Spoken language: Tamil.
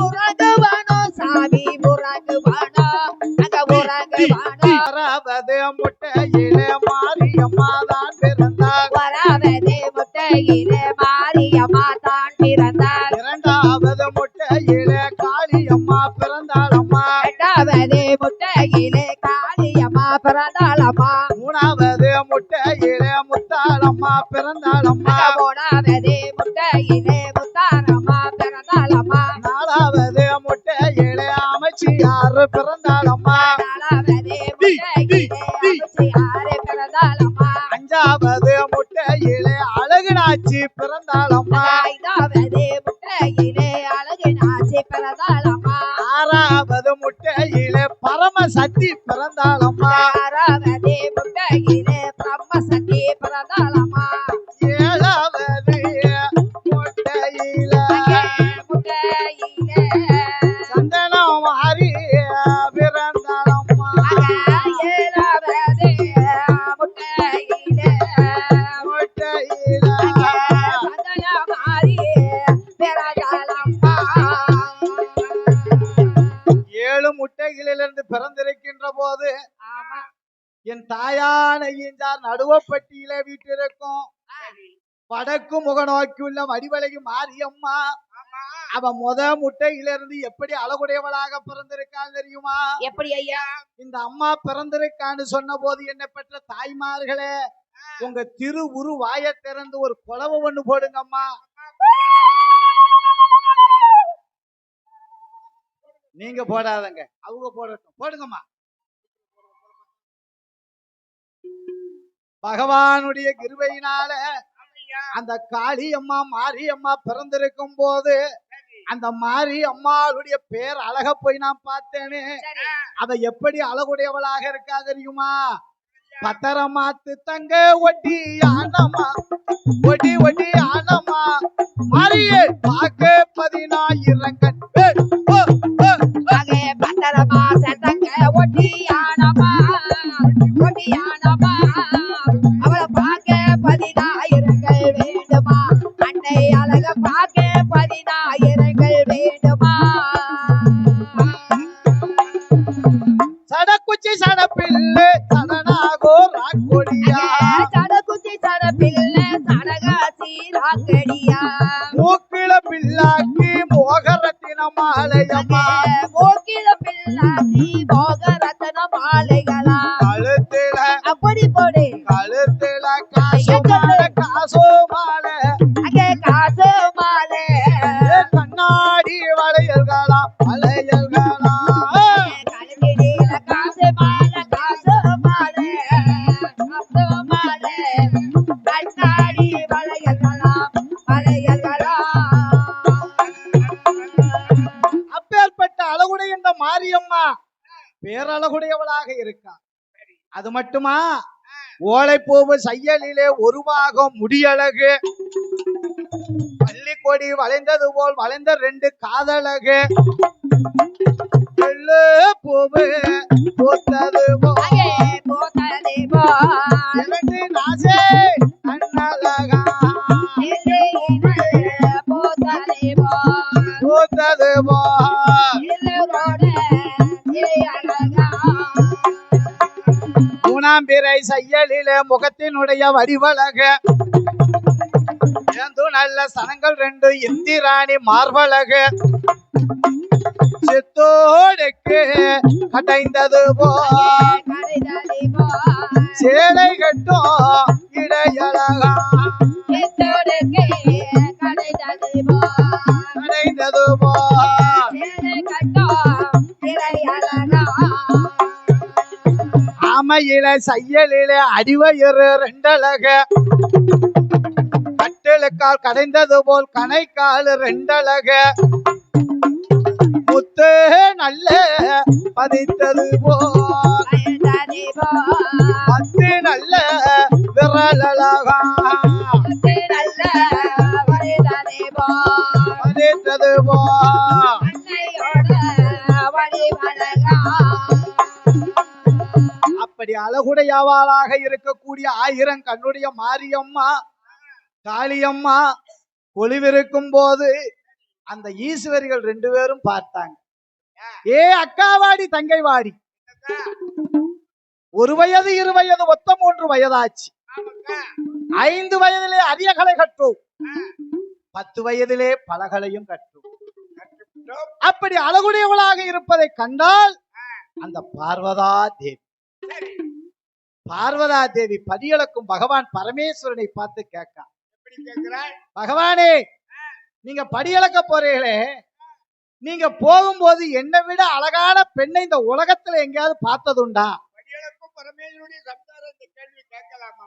உறங்குவானோ முட்டையிலே மாரியம்மா தான் பிறந்தார் வராவதே முட்டையிலே மாரியம்மா தான் பிறந்தார் இரண்டாவது முட்டையிலே காளியம்மா பிறந்தாளம்மா. இரண்டாவதே முட்டையிலே காளியம்மா மூணாவது முட்டையிலே முத்தாளம்மா பிறந்தாளம்மா மூணாவதே அழகுநாச்சி பிறந்தாளம்மா. முட்டையிலே அழகு நாச்சி பிறந்தாளம்மா. ஆறாவது முட்டையிலே பரமசக்தி பிறந்தாளம்மா. ஆறாவதே முட்டையிலே பிரம்மசக்தி பிறந்தாளம்மா. போது என் தாயான ஈஞ்சார் நடுவப்பட்டியில வீட்டிருக்கும். வடக்கு முக நோக்கியுள்ள வடிவழகி மாரியம்மா. அவ முத முட்டையிலிருந்து எப்படி அழகுடையவளாக பிறந்திருக்காள் தெரியுமா? எப்படி ஐயா? இந்த அம்மா பிறந்திருக்கான்னு சொன்ன போது என்ன பெற்ற தாய்மார்களே உங்க திரு உரு வாயை திறந்து ஒரு குலவை ஒண்ணு போடுங்க அம்மா நீங்க போடாதங்க. அவங்க போடட்டும். போடுங்கம்மா. பகவானுடைய கிருபையினால அந்த காளி அம்மா மாரி அம்மா பிறந்திருக்கும் போது அந்த மாரி அம்மாளுடைய பேர் அழக போய் நான் பார்த்தேனே. அவ எப்படி அழகுடையவளாக இருக்கா தெரியுமா? பத்தரமாத்து தங்க ஒட்டி ஆனமா ஒட்டி ஒட்டி ஆனமா. மாரியே பார்க்க பதினாயிரங்கள் அன்னை அழக பார்க்க பதினாயிரங்கள் வேண்டுமா சடக்குச்சி சடப்பில்லு சடனாகோ ராக்கொடியா? சடகுச்சி சடப்பில்லை சடகாசி ராக்கடியா? மூக்கில பில்லாக்கி மோகரத்தின மாலையம்மா. மூக்கில பிள்ளாசி போக ரத்தன கண்ணாடி வளையல்களா அப்பேற்பட்ட அழகுடைய இந்த மாரியம்மா பேரழகுடையவளாக இருக்கா. அது மட்டுமா? ஓலைப்பூவு செய்யலிலே ஒரு பாகம் முடியழகு பள்ளிக்கொடி வளைந்தது போல் வளைந்த ரெண்டு எள்ளு பூவு பூத்தது போ போ. பூத்தது போல் இல்லரோட இளையழகா மூணாம் பிறை செய்யலிலே முகத்தினுடைய வடிவழக. ஏந்து நல்ல சனங்கள் ரெண்டு இந்திராணி மார்பழக. சித்தோடுக்கு கடைந்தது போ சேலை கட்டும் இடையழகா கடைந்தது போ அமையில கட்டோ இளையழகா அடிவயிறு ரெண்டழக. கட்டலுக்கால் கடைந்தது போல் கணைக்கால் ரெண்டழக. முத்து நல்ல பதித்தது போல். பத்து நல்ல விரலழகா. பதித்தது போல். அப்படி அழகுடையவாளாக இருக்கக்கூடிய ஆயிரம் கண்ணுடைய மாரியம்மா காளியம்மா ஒளிவிருக்கும் போது அந்த ஈஸ்வரிகள் ரெண்டு பேரும் பார்த்தாங்க. ஏ அக்காவாடி தங்கை வாடி ஒரு வயது இரு வயது ஒத்த மூன்று வயதாச்சு. ஐந்து வயதிலே அரியகளை கற்றோம். பத்து வயதிலே பலகளையும் கற்றோம். அப்படி அழகுடையவளாக இருப்பதை கண்டால் அந்த பார்வதா தேவி பார்வதா தேவி படியளக்கும் பகவான் பரமேஸ்வரனை பார்த்து கேட்கா பகவானே நீங்க படியளக்க போறீங்களே நீங்க போகும்போது என்னை விட அழகான பெண்ணை இந்த உலகத்துல எங்கேயாவது பார்த்ததுண்டா? படியளக்கும் பரமேஸ்வருடைய சம்சாரம் இந்த கேள்வி கேட்கலாமா